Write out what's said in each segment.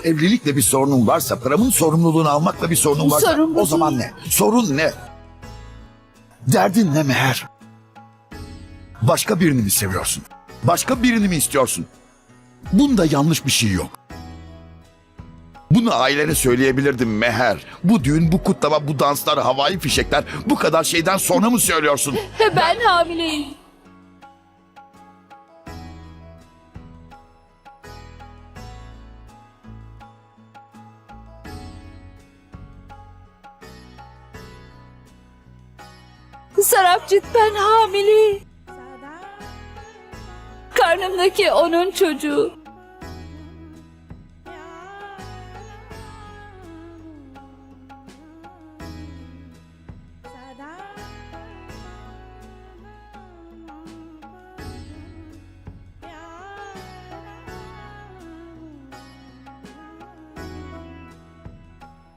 Bu evlilikle bir sorunun varsa Pram'ın sorumluluğunu almakla bir sorunun varsa Sorun bu o zaman ne? Sorun ne? Derdin ne Meher? Başka birini mi seviyorsun? Başka birini mi istiyorsun? Bunda yanlış bir şey yok. Bunu ailene söyleyebilirdim Meher. Bu düğün, bu kutlama, bu danslar, havai fişekler bu kadar şeyden sonra mı söylüyorsun? Ben hamileyim. Sarapcık ben hamileyim. Karnımdaki onun çocuğu.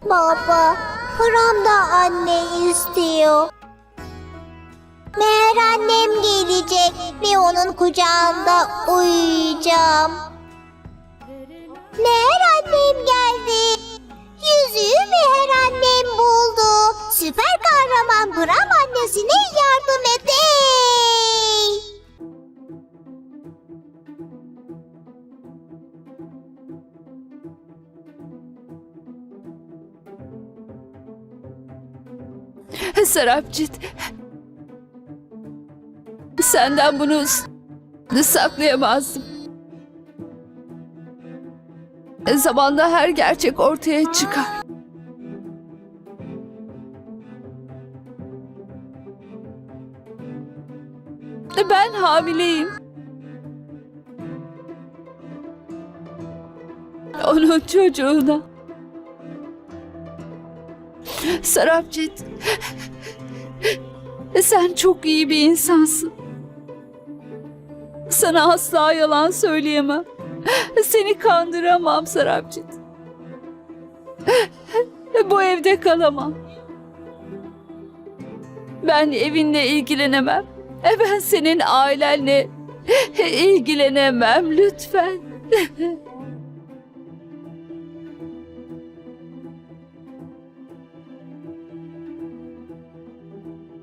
Baba, Pram da anne istiyor. Meğer annem gelecek ve onun kucağında uyuyacağım. Meğer annem geldi. Yüzüğü Meğer annem buldu. Süper kahraman Pram annesine yardım et. Ey! Sarapcık. Senden bunu saklayamazdım. Zamanda her gerçek ortaya çıkar. Ben hamileyim. Onun çocuğuna. Sarapcit. Sen çok iyi bir insansın. Sana asla yalan söyleyemem. Seni kandıramam Sarapcit. Bu evde kalamam. Ben evinle ilgilenemem. Ben senin ailenle ilgilenemem lütfen.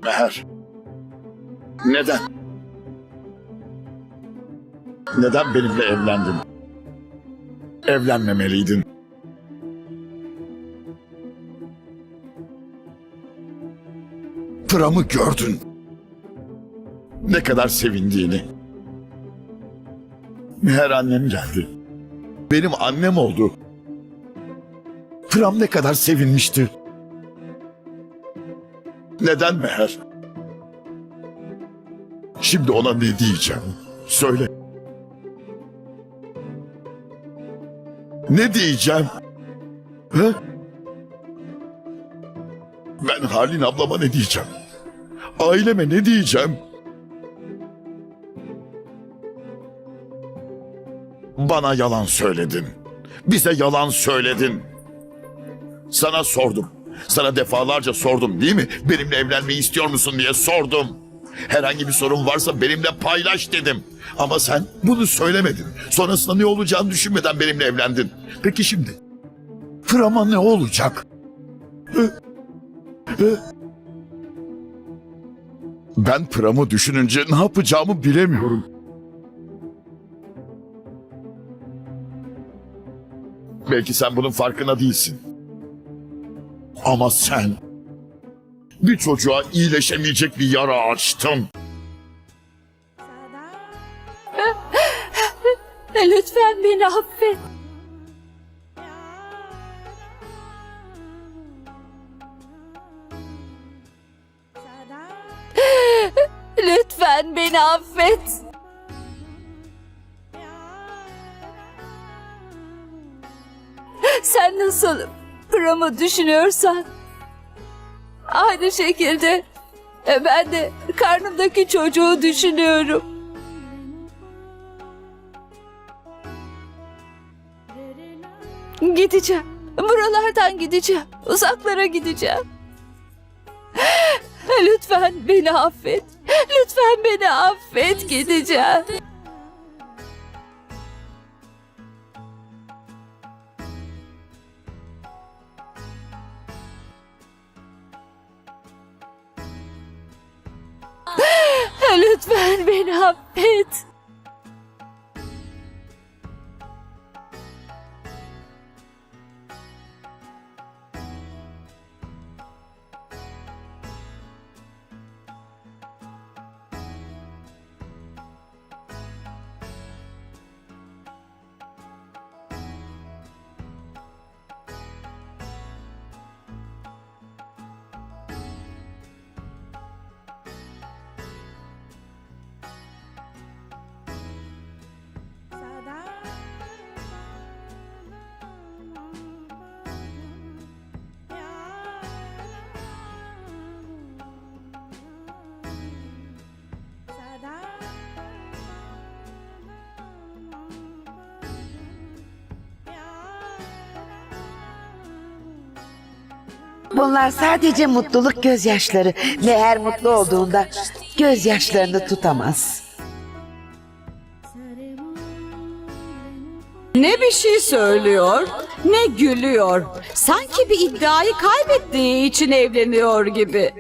Meher. Neden? Neden benimle evlendin? Evlenmemeliydin. Pram'ı gördün. Ne kadar sevindiğini. Meğer annem geldi. Benim annem oldu. Pram ne kadar sevinmişti. Neden Meher? Şimdi ona ne diyeceğim? Söyle. Ne diyeceğim? He? Ben Halin ablama ne diyeceğim? Aileme ne diyeceğim? Bana yalan söyledin. Bize yalan söyledin. Sana sordum. Sana defalarca sordum değil mi? Benimle evlenmeyi istiyor musun diye sordum. Herhangi bir sorun varsa benimle paylaş dedim. Ama sen bunu söylemedin. Sonrasında ne olacağını düşünmeden benimle evlendin. Peki şimdi? Pram'a ne olacak? Ben Pram'ı düşününce ne yapacağımı bilemiyorum. Belki sen bunun farkında değilsin. Ama sen bir çocuğa iyileşemeyecek bir yara açtın. Lütfen beni affet. Lütfen beni affet. Sen nasıl Pram'ı düşünüyorsan aynı şekilde e, ben de karnımdaki çocuğu düşünüyorum. Gideceğim. Buralardan gideceğim. Uzaklara gideceğim. Lütfen beni affet. Lütfen beni affet gideceğim. Lütfen beni affet. Bunlar sadece mutluluk gözyaşları. Meğer mutlu olduğunda gözyaşlarını tutamaz. Ne bir şey söylüyor, ne gülüyor. Sanki bir iddiayı kaybettiği için evleniyor gibi.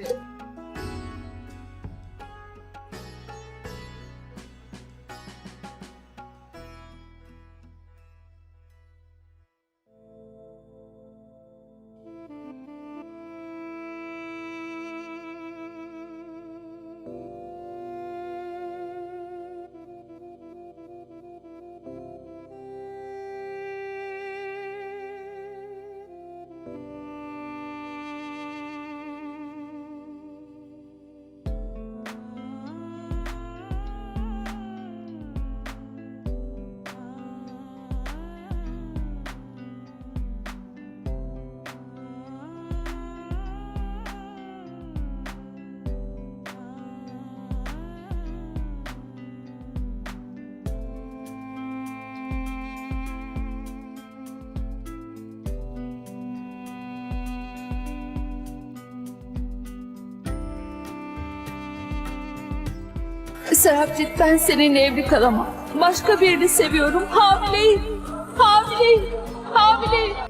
Serapcit ben seninle evli kalamam. Başka birini seviyorum. Hamileyim. Hamileyim. Hamileyim.